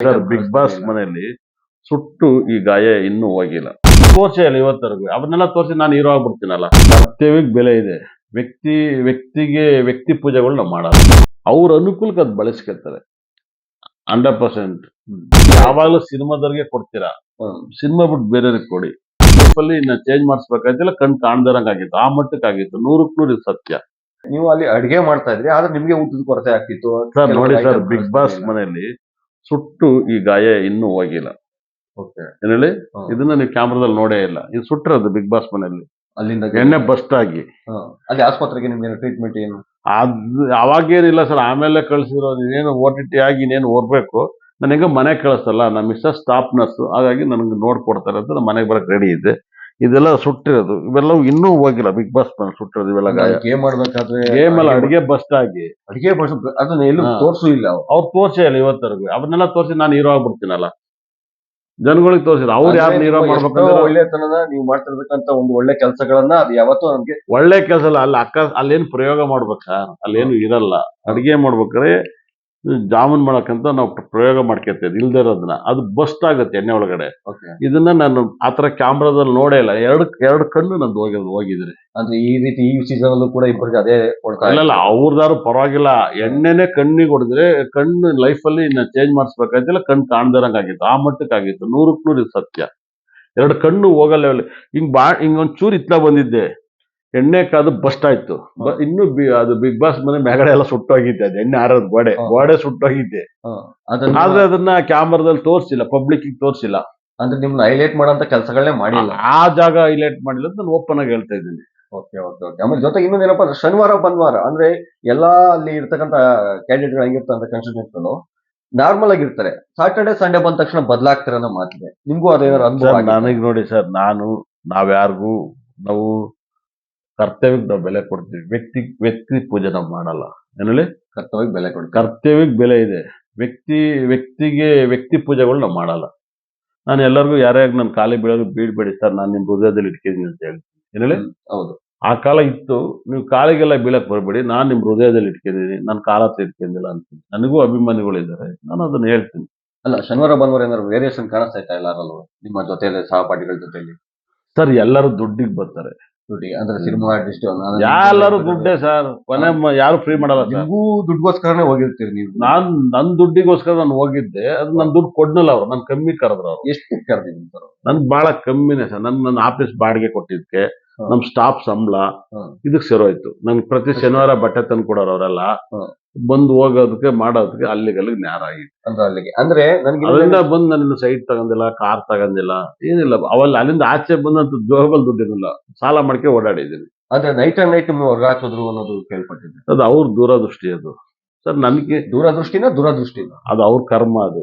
Sir big boss ಮನೆಯಲ್ಲಿ ಸುಟ್ಟು ಈ ಗಾಯ ಇನ್ನೂ ಹೋಗಿಲ್ಲ. ತೋರ್ಸೇ ಅಲ್ಲಿ ಇವತ್ತರೆಗೂ. ಅವನ್ನೆಲ್ಲ ತೋರಿಸಿ ನಾನು ಹೀರೋ ಆಗ್ಬಿಡ್ತೀನಲ್ಲ. ಸತ್ಯವಿಗೆ ಬೆಲೆ ಇದೆ. ವ್ಯಕ್ತಿ ವ್ಯಕ್ತಿಗೆ ವ್ಯಕ್ತಿ ಪೂಜೆಗಳು ನಾವು ಮಾಡಲ್ಲ. ಅವ್ರ ಅನುಕೂಲಕ್ಕೆ ಅದು ಬಳಸ್ಕೊತಾರೆ ಹಂಡ್ರೆಡ್ ಪರ್ಸೆಂಟ್ ಯಾವಾಗಲೂ ಸಿನಿಮಾದವ್ರಿಗೆ ಕೊಡ್ತೀರಾ? ಸಿನಿಮಾ ಬಿಟ್ಟು ಬೇರೆಯವ್ರಿಗೆ ಕೊಡಿ. ಅಲ್ಲಿ ಇನ್ನ ಚೇಂಜ್ ಮಾಡಿಸ್ಬೇಕಾಯ್ತಿಲ್ಲ ಕಣ್ ಕಾಣ್ದಿರಂಗ್ ಆಗಿತ್ತು ಆ ಮಟ್ಟಕ್ಕೆ ಆಗಿತ್ತು ನೂರಕ್ಕೆ ನೂರು ಇದು ಸತ್ಯ. ನೀವು ಅಲ್ಲಿ ಅಡಿಗೆ ಮಾಡ್ತಾ ಇದ್ರಿ ಆದ್ರೆ ನಿಮ್ಗೆ ಊಟದ ಕೊರತೆ ಆಗ್ತಿತ್ತು. ಸರ್ ನೋಡಿ ಸರ್ ಬಿಗ್ ಬಾಸ್. ಮನೆಯಲ್ಲಿ ಸುಟ್ಟು ಈ ಗಾಯ ಇನ್ನೂ ಹೋಗಿಲ್ಲ. ಓಕೆ ಏನ್ ಹೇಳಿ. ಇದನ್ನ ನೀವು ಕ್ಯಾಮ್ರಾದಲ್ಲಿ ನೋಡೇ ಇಲ್ಲ. ಇದು ಸುಟ್ಟಿರೋದು ಬಿಗ್ ಬಾಸ್ ಮನೆಯಲ್ಲಿ. ಅಲ್ಲಿಂದ ಎಣ್ಣೆ ಬಸ್ಟ್ ಆಗಿ. ಹಾ. ಅಲ್ಲಿ ಆಸ್ಪತ್ರೆಗೆ ನಿಮ್ಗೆ ಟ್ರೀಟ್ಮೆಂಟ್ ಏನು? ಅದು ಅವಾಗೇನಿಲ್ಲ ಸರ್ ಆಮೇಲೆ ಕಳ್ಸಿರೋದು ಇನ್ನೇನು ಓ ಟಿ ಟಿ ಆಗಿ ಇನ್ನೇನು ಓದ್ಬೇಕು. ನನಗೆ ಮನೆಗೆ ಮನೆ ಕಳಿಸಲ್ಲ ನಮ್ಮ ಮಿಸ್ಸಸ್ ಸ್ಟಾಫ್ ನರ್ಸ್ ಹಾಗಾಗಿ ನನಗೆ ನೋಡ್ಕೊಡ್ತಾರೆ ಅಂತ ನಾನು ಮನೆಗೆ ಬರಕ್ ರೆಡಿ ಇದ್ದೆ. ಇದೆಲ್ಲ ಸುಟ್ಟಿರೋದು. ಇವೆಲ್ಲವೂ ಇನ್ನೂ ಹೋಗಿಲ್ಲ. ಬಿಗ್ ಬಾಸ್ ಮನೆ ಸುಟ್ಟಿರೋದು ಇವೆಲ್ಲ ಗಾಯ. ಗೇಮ್ ಮಾಡ್ಬೇಕಾದ್ರೆ ಗೇಮ್ ಅಲ್ಲಿ ಅಡಿಗೆ ಬಸ್ಟ್ ಆಗಿ. ಅಡಿಗೆ ಬಸ್ ಅದನ್ನ ಎಲ್ಲೂ. ತೋರ್ಸು ಇಲ್ಲ ಅವ್ರು. ತೋರ್ಸೇ ಇಲ್ಲ ಇವತ್ತರೆಗೂ. ಅವನ್ನೆಲ್ಲ ತೋರಿಸಿ ನಾನು ಹೀರೋ ಆಗ್ಬಿಡ್ತೀನಲ್ಲ. ಜನಗಳಿಗೆ ತೋರಿಸಿಲ್ಲ ಅವ್ರು ಯಾರು ಹೀರೋ ಮಾಡ್ಬೇಕಂದ್ರೆ ಒಳ್ಳೆತನದ ನೀವು ಮಾಡ್ತಿರ್ಬೇಕಂತ ಒಂದು ಒಳ್ಳೆ ಕೆಲಸಗಳನ್ನ ಅದು ಯಾವತ್ತೂ ನಮ್ಗೆ ಒಳ್ಳೆ ಕೆಲಸ ಅಲ್ಲ ಅಲ್ಲಿ ಅಕ್ಕ ಅಲ್ಲೇನು ಪ್ರಯೋಗ ಮಾಡ್ಬೇಕಾ? ಅಲ್ಲೇನು ಇರಲ್ಲ. ಅಡಿಗೆ ಮಾಡ್ಬೇಕಾದ್ರೆ ಜಾಮೂನ್ ಮಾಡಕ್ಕಂತ ನಾವು ಪ್ರಯೋಗ ಮಾಡ್ಕೊತೇವೆ ಇಲ್ದೇ ಇರೋದನ್ನ. ಅದು ಬಸ್ಟ್ ಆಗುತ್ತೆ ಎಣ್ಣೆ ಒಳಗಡೆ. ಇದನ್ನ ನಾನು ಆತರ ಕ್ಯಾಮ್ರಾದಲ್ಲಿ ನೋಡೇ ಇಲ್ಲ. ಎರಡು ಎರಡು ಕಣ್ಣು ನಂದು ಹೋಗಿ ಹೋಗಿದ್ರಿ. ಅಂದ್ರೆ ಈ ರೀತಿ ಈ ಸೀಸನ್ ಅಲ್ಲೂ ಕೂಡ ಇಬ್ಬರಿಗೆ ಅದೇ ಕೊಡ್ತಾ ಇಲ್ಲ ಅವ್ರದಾರು ಪರವಾಗಿಲ್ಲ. ಎಣ್ಣೆನೆ ಕಣ್ಣಿಗೆ ಹೊಡೆದ್ರೆ ಕಣ್ಣು ಲೈಫಲ್ಲಿ ಇನ್ನ ಚೇಂಜ್ ಮಾಡಿಸ್ಬೇಕಾಯ್ತಿಲ್ಲ ಕಣ್ಣು ಕಾಣ್ದಿರಂಗ್ ಆಗಿತ್ತು ಆ ಮಟ್ಟಕ್ಕೆ ಆಗಿತ್ತು ನೂರಕ್ಕೆ ನೂರು ಇದು ಸತ್ಯ. ಎರಡು ಕಣ್ಣು ಹೋಗಲ್ಲ. ಹಿಂಗ್ ಬಾ ಹಿಂಗ್ ಚೂರು ಇತ್ಲ ಬಂದಿದ್ದೆ. ಎಣ್ಣೆ ಕಾದು ಬಸ್ಟ್ ಆಯ್ತು. ಇನ್ನು ಅದು ಬಿಗ್ ಬಾಸ್ ಮನೆ ಮೇಗಡೆ ಎಲ್ಲ ಸುಟ್ಟೋಗಿದ್ದೆ ಅದು ಎಣ್ಣೆ ಆರೋದು ಗೋಡೆ. ಗೋಡೆ ಸುಟ್ಟೋಗಿದ್ದೆ. ಅದನ್ನ ಆದ್ರೆ ಅದನ್ನ ಕ್ಯಾಮ್ರಾದಲ್ಲಿ ತೋರಿಸಿಲ್ಲ ಪಬ್ಲಿಕ್ ತೋರಿಸಿಲ್ಲ. ಅಂದ್ರೆ ನಿಮ್ನ ಹೈಲೈಟ್ ಮಾಡೋಂತ ಕೆಲಸಗಳನ್ನೇ ಮಾಡಿಲ್ಲ? ಆ ಜಾಗ ಹೈಲೈಟ್ ಮಾಡಿಲ್ಲ ಅಂತ ನಾನು ಓಪನ್ ಆಗಿ ಹೇಳ್ತಾ ಇದ್ದೀನಿ. Okay okay okay. ಆಮೇಲೆ ಜೊತೆಗೆ ಇನ್ನೊಂದೇನಪ್ಪ ಅಂದ್ರೆ ಶನಿವಾರ ಭಾನುವಾರ ಅಂದ್ರೆ ಎಲ್ಲಾ ಅಲ್ಲಿ ಇರ್ತಕ್ಕಂತ ಕ್ಯಾಂಡಿಡೇಟ್ಗಳು ಹೆಂಗಿರ್ತಾರೆ ಕನ್ಸಲ್ಟೆಂಟ್ಗಳು ನಾರ್ಮಲ್ ಆಗಿರ್ತಾರೆ ಸಾಟರ್ಡೆ ಸಂಡೇ ಬಂದ ತಕ್ಷಣ ಬದಲಾಗ್ತಾರೆ ಅನ್ನೋ ಮಾತಿದೆ. ನಿಮ್ಗೂ ಅದೇನಾದ್ರು ಅನುಭವ ನನಗೆ ನೋಡಿ ಸರ್ ನಾನು ನಾವ್ಯಾರಿಗೂ ನಾವು ಕರ್ತವ್ಯಕ್ಕೆ ನಾವು ಬೆಲೆ ಕೊಡ್ತೀವಿ. ವ್ಯಕ್ತಿ ವ್ಯಕ್ತಿ ಪೂಜೆ ನಾವು ಮಾಡಲ್ಲ. ಏನೇಳಿ ಕರ್ತವ್ಯಕ್ಕೆ ಬೆಲೆ ಕೊಡ್ತೀವಿ. ಕರ್ತವ್ಯಕ್ಕೆ ಬೆಲೆ ಇದೆ. ವ್ಯಕ್ತಿ ವ್ಯಕ್ತಿಗೆ ವ್ಯಕ್ತಿ ಪೂಜೆಗಳು ನಾವು ಮಾಡಲ್ಲ. ನಾನು ಎಲ್ಲರಿಗೂ ಯಾರ್ಯಾರು ನನ್ನ ಕಾಲಿ ಬೀಳೋದು ಬೀಳ್ಬೇಡಿ ಸರ್ ನಾನು ನಿಮ್ಮ ಹೃದಯದಲ್ಲಿ ಇಟ್ಕಿದ್ದೀನಿ ಅಂತ ಹೇಳ್ತೀನಿ ಏನೇಳಿ ಹೌದು. ಆ ಕಾಲ ಇತ್ತು. ನೀವು ಕಾಲಿಗೆಲ್ಲ ಬೀಳಕ್ ಬರಬೇಡಿ. ನಾನು ನಿಮ್ಮ ಹೃದಯದಲ್ಲಿ ಇಟ್ಕೊಂಡಿದ್ದೀನಿ. ನಾನು ಕಾಲ ಹತ್ರ ಇಟ್ಕೊಂಡಿಲ್ಲ ಅಂತೀನಿ. ನನಗೂ ಅಭಿಮಾನಿಗಳಿದ್ದಾರೆ ನಾನು ಅದನ್ನ ಹೇಳ್ತೀನಿ. ಅಲ್ಲ ಶನಿವಾರ ಭಾನುವಾರ ಏನಾದ್ರು ವೇರಿಯೇಷನ್ ಕಾಣಿಸ್ತಾ ಇಲ್ಲ ಎಲ್ಲರಲ್ಲೂ? ನಿಮ್ಮ ಜೊತೆಯಲ್ಲಿ ಸಹಪಾಠಿಗಳ ಜೊತೆಯಲ್ಲಿ? ಸರ್ ಎಲ್ಲರೂ ದುಡ್ಡಿಗೆ ಬರ್ತಾರೆ. ದುಡ್ಡಿ ಅಂದ್ರೆ ಸಿನಿಮಾ ಆರ್ಟಿಸ್ಟ್ ಎಲ್ಲರೂ ದುಡ್ಡೇ ಸರ್? ಕೊನೆ ಯಾರು ಫ್ರೀ ಮಾಡಲ್ಲ ಸರ್? ನಿಮ್ಗೂ ದುಡ್ಗೋಸ್ಕರನೇ ಹೋಗಿರ್ತೀರಿ ನೀವು. ನಾನ್ ನನ್ ದುಡ್ಡಿಗೋಸ್ಕರ ನಾನು ಹೋಗಿದ್ದೆ ಅದು ನನ್ ದುಡ್ಡು ಕೊಡ್ನಲ್ಲ ಅವ್ರು ನನ್ ಕಮ್ಮಿ ಕರೆದ್ರು ಅವ್ರು. ಎಷ್ಟು ಕರೆದಿದ್ದೀನಿ ಸರ್ ನನ್ ಬಹಳ ಕಮ್ಮಿನೇ ಸರ್ ನನ್ ನನ್ನ ಆಫೀಸ್ ಬಾಡಿಗೆ ಕೊಟ್ಟಿದ್ಕೆ. ನಮ್ ಸ್ಟಾಫ್ ಸಂಬಳ ಇದಕ್ ಸೇರೋಯ್ತು ನನ್ ಪ್ರತಿ ಶನಿವಾರ ಬಟ್ಟೆ ತಂದು ಕೊಡೋರು ಅವರೆಲ್ಲ. ಬಂದು ಹೋಗೋದಕ್ಕೆ ಮಾಡೋದಕ್ಕೆ ಅಲ್ಲಿಗೆ ಅಲ್ಲಿಗೆ ನೇರ ಆಗಿತ್ತು ಅಂದ್ರೆ ಅಲ್ಲಿಗೆ. ಅಂದ್ರೆ ನನಗೆ ಅಲ್ಲಿಂದ ಬಂದು ನನ್ನ ಸೈಟ್ ತಗೊಂಡಿಲ್ಲ ಕಾರ್ ತಗೊಂಡಿಲ್ಲ ಏನಿಲ್ಲ. ಅವಲ್ಲಿ ಅಲ್ಲಿಂದ ಆಚೆ ಬಂದಂತ ಜೋಬಲ್ ದುಡ್ಡಿರಲಿಲ್ಲ ಸಾಲ ಮಾಡ್ಕೆ ಓಡಾಡಿದ್ದೀನಿ. ಅಂದ್ರೆ ನೈಟ್ ಅಂಡ್ ನೈಟ್ ನಿಮ್ಗೆ ಹೊರಗೆ ಹಾಕಿದ್ರು ಅನ್ನೋದು ಕೇಳ್ಪಟ್ಟಿದ್ದೆ. ಅದು ಅವ್ರ ದೂರದೃಷ್ಟಿ ಅದು. ಸರ್ ನನಗೆ ದೂರದೃಷ್ಟಿನ ದುರದೃಷ್ಟಿನ. ಅದು ಅವ್ರ ಕರ್ಮ ಅದು.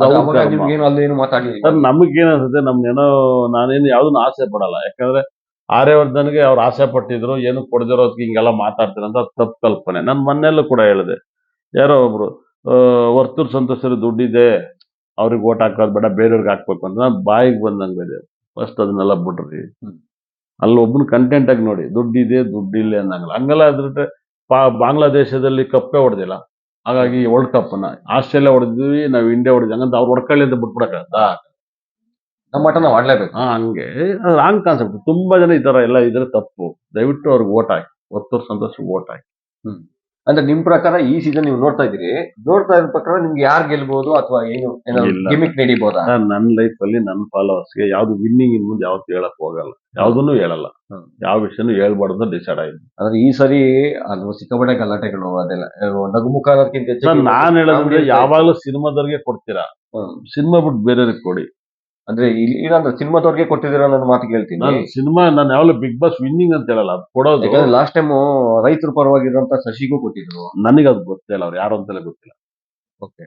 ಅದು ಅವ್ರ ನಮ್ಗೆ ಕರ್ಮ. ನಿಮ್ಗೇನು ಅಲ್ಲಿ ಏನು ಮಾತಾಡ್ಲಿಲ್ಲ. ಸರ್ ನಮಗೇನ್ ಅನ್ಸುತ್ತೆ ನಮ್ಗೇನೋ ನಾನೇನು ಯಾವ್ದನ್ನ ಆಸೆ ಪಡಲ್ಲ. ಯಾಕಂದ್ರೆ ಆರ್ಯವರ್ಧನ್ಗೆ ಅವ್ರು ಆಸೆ ಪಟ್ಟಿದ್ರು ಏನು ಕೊಡದಿರೋದಕ್ಕೆ ಹಿಂಗೆಲ್ಲ ಮಾತಾಡ್ತಾರೆ ಅಂತ ತಪ್ಪು ಕಲ್ಪನೆ. ನಾನು ಮೊನ್ನೆಲ್ಲೂ ಕೂಡ ಹೇಳಿದೆ ಯಾರೋ ಒಬ್ರು ವರ್ತೂರು ಸಂತೋಷರು ದುಡ್ಡಿದೆ ಅವ್ರಿಗೆ ಓಟ್ ಹಾಕೋದು ಬೇಡ ಬೇರೆಯವ್ರಿಗೆ ಹಾಕ್ಬೇಕು ಅಂತ. ನಾನು ಬಾಯಿಗೆ ಬಂದಂಗೆ ಇದೆ. ಫಸ್ಟ್ ಅದನ್ನೆಲ್ಲ ಬಿಡ್ರಿ. ಅಲ್ಲಿ ಒಬ್ಬನ ಕಂಟೆಂಟ್ ಆಗಿ ನೋಡಿ ದುಡ್ಡಿದೆ ದುಡ್ಡಿಲ್ಲ ಅನ್ನಂಗಿಲ್ಲ ಹಂಗೆಲ್ಲ ಆದ್ರೆ ಪಾ ಬಾಂಗ್ಲಾದೇಶದಲ್ಲಿ ಕಪ್ಪೇ ಹೊಡೆದಿಲ್ಲ. ಹಾಗಾಗಿ ವರ್ಲ್ಡ್ ಕಪ್ ಅನ್ನ ಆಸ್ಟ್ರೇಲಿಯಾ ಹೊಡೆದಿದ್ವಿ ನಾವು ಇಂಡಿಯಾ ಹೊಡೆದ್ವಿ ಹಂಗಂತ ಅವ್ರು ಹೊಡ್ಕೊಳ್ಳಿ ಅಂತ ಬಿಟ್ಬಿಡಕ್ಕಾಗತ್ತಾ ನಮ್ಮ ಮಠ ನಾವು ಆಡ್ಲೇಬೇಕು ಹಂಗೆ. ರಾಂಗ್ ಕಾನ್ಸೆಪ್ಟ್ ತುಂಬಾ ಜನ ಈ ತರ ಎಲ್ಲ ಇದ್ರೆ ತಪ್ಪು. ದಯವಿಟ್ಟು ಅವ್ರಿಗೆ ಓಟ್ ಹಾಕಿ. ಒತ್ತೂರು ಸಂತೋಷ ಓಟ್ ಹಾಕಿ. ಅಂದ್ರೆ ನಿಮ್ ಪ್ರಕಾರ ಈ ಸೀಸನ್ ನೀವು ನೋಡ್ತಾ ಇದೀರಿ ನೋಡ್ತಾ ಇದ್ರ ಪ್ರಕಾರ ನಿಮ್ಗೆ ಯಾರು ಗೆಲ್ಬಹುದು ಅಥವಾ ಏನು ಇಲ್ಲ. ಗಿಮಿಕ್ ನಡೀಬಹುದಾ ನಾನು ನನ್ನ ಲೈಫ್ ಅಲ್ಲಿ ನನ್ನ ಫಾಲೋವರ್ಸ್ಗೆ ಯಾವ್ದು ವಿನ್ನಿಂಗ್ ಇನ್ ಮುಂದೆ ಯಾವತ್ತು ಹೇಳಕ್ ಹೋಗಲ್ಲ. ಯಾವ್ದನ್ನು ಹೇಳಲ್ಲ. ಹ್ಮ್. ಯಾವ ವಿಷಯನೂ ಹೇಳ್ಬಾರ್ದು ಡಿಸೈಡ್ ಆಯ್ತು ಅಂದ್ರೆ ಈ ಸರಿ ಅದು ಸಿಕ್ಕಾಪಟ್ಟೆ ಗಲಾಟೆಗಳು ಅದೆಲ್ಲ. ನಗು ನಗುಮುಖ ಅನ್ನೋದಕ್ಕಿಂತ ಸರ್ ಹೆಚ್ಚಾಗಿ ನಾನ್ ಹೇಳೋದಂದ್ರೆ ಯಾವಾಗ್ಲೂ ಸಿನಿಮಾದವ್ರಿಗೆ ಕೊಡ್ತೀರಾ? ಹ್ಮ್. ಸಿನಿಮಾ ಬಿಟ್ಟು ಬೇರೆಯವ್ರಿಗೆ ಕೊಡಿ. ಅಂದ್ರೆ ಇಲ್ಲಿ ಇಲ್ಲಂದ್ರೆ ಸಿನಿಮಾದವ್ರಿಗೆ ಕೊಟ್ಟಿದ್ದೀರಾ ನನ್ನ ಮಾತು ಕೇಳ್ತೀನಿ. ನಾನು ಸಿನಿಮಾ ನಾನು ಯಾವಾಗಲೂ ಬಿಗ್ ಬಾಸ್ ವಿನ್ನಿಂಗ್ ಅಂತ ಹೇಳಲ್ಲ ಅದು ಕೊಡೋದು. ಯಾಕಂದ್ರೆ ಲಾಸ್ಟ್ ಟೈಮ್ ರೈತರ ಪರವಾಗಿರುವಂತ ಶಶಿಗೂ ಕೊಟ್ಟಿದ್ರು. ನನಗೆ ಅದು ಗೊತ್ತಿಲ್ಲ ಅವ್ರು ಯಾರು ಅಂತಲೇ ಗೊತ್ತಿಲ್ಲ. ಓಕೆ.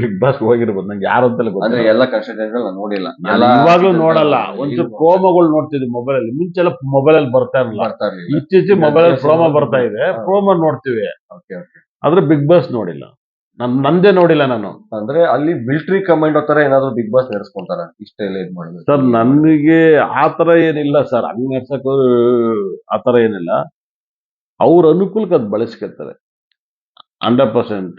ಬಿಗ್ ಬಾಸ್ ಹೋಗಿರ್ಬೋದು ನಂಗೆ ಯಾರು ಅಂತಲೇ ಅಂದ್ರೆ ಗೊತ್ತಿಲ್ಲ ಎಲ್ಲ ಕನ್ಸಲ್ಟೆಂಟ್ ನಾನು ನೋಡಿಲ್ಲ. ನಾನು ಇವಾಗ್ಲೂ ನೋಡಲ್ಲ ಒಂಚೂರು ಪ್ರೋಮೋಗಳು ನೋಡ್ತಿದ್ವಿ ಮೊಬೈಲ್ ಅಲ್ಲಿ ಮುಂಚೆಲ್ಲ ಮೊಬೈಲ್ ಅಲ್ಲಿ ಬರ್ತಾ ಇರಲಿಲ್ಲ. ಇತ್ತೀಚೆ ಇರ್ಲಿಲ್ಲ. ಇತ್ತೀಚೆಗೆ ಮೊಬೈಲ್ ಅಲ್ಲಿ ಪ್ರೋಮೋ ಬರ್ತಾ ಇದೆ. ಪ್ರೋಮೋ ನೋಡ್ತೀವಿ. Okay okay. ಆದ್ರೆ ಬಿಗ್ ಬಾಸ್ ನೋಡಿಲ್ಲ. ನನ್ ನಂದೇ ನೋಡಿಲ್ಲ ನಾನು. ಅಂದ್ರೆ ಅಲ್ಲಿ ಮಿಲಿಟರಿ ಕಮಾಂಡೋ ತರ ಏನಾದ್ರು ಬಿಗ್ ಬಾಸ್ ನಡೆಸ್ಕೊಂತಾರ ಇಷ್ಟೆಲ್ಲ ಇದ್ ಮಾಡಿದ್ರು. ಸರ್ ನನಗೆ ಆತರ ಏನಿಲ್ಲ ಸರ್. ಹಂಗ್ ನಡ್ಸಕ್ ಆತರ ಏನಿಲ್ಲ. ಅವ್ರ ಅನುಕೂಲಕ್ಕೆ ಅದ್ ಬಳಸ್ಕೊತಾರೆ ಹಂಡ್ರೆಡ್ ಪರ್ಸೆಂಟ್